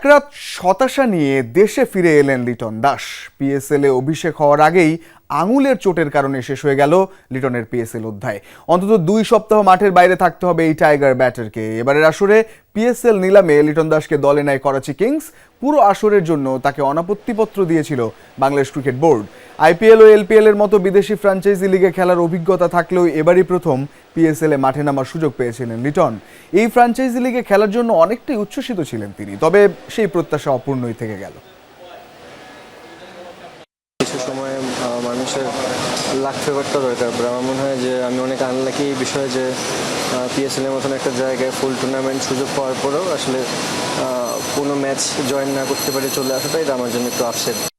একরাত হতাশা নিয়ে দেশে ফিরে এলেন লিটন দাস। পিএসএল এ অভিষেক হওয়ার আগেই আঙুলের চোটের কারণে শেষ হয়ে গেল লিটনের পিএসএল অধ্যায়। অন্তত দুই সপ্তাহ মাঠের বাইরে থাকতে হবে এই টাইগার ব্যাটারকে এবারের আসরে পিএসএল নিলামে লিটন দাসকে দলে নেয় করাচি কিংস পুরো আসরের জন্য তাকে অনাপত্তিপত্র দিয়েছিল বাংলাদেশ ক্রিকেট বোর্ড। আইপিএল ও এলপিএল এর মতো বিদেশি ফ্রাঞ্চাইজি লিগে খেলার অভিজ্ঞতা থাকলেও এবারই প্রথম পিএসএল এ মাঠে নামার সুযোগ পেয়েছিলেন লিটন। এই ফ্র্যাঞ্চাইজি লিগে খেলার জন্য অনেকটাই উচ্ছ্বসিত ছিলেন তিনি, তবে সেই প্রত্যাশা অপূর্ণই থেকে গেল। কিছু সময়ে মানুষের লাক ফেভারটা দরকার পড়ে আমার মনে হয় যে, আমি অনেক আনলাকি বিষয়ে যে পিএসএল এর মতন একটা জায়গায় ফুল টুর্নামেন্ট সুযোগ পাওয়ার পরেও আসলে কোনো ম্যাচ জয়েন না করতে পারে চলে আসাটাই আমার জন্য একটু আপসেট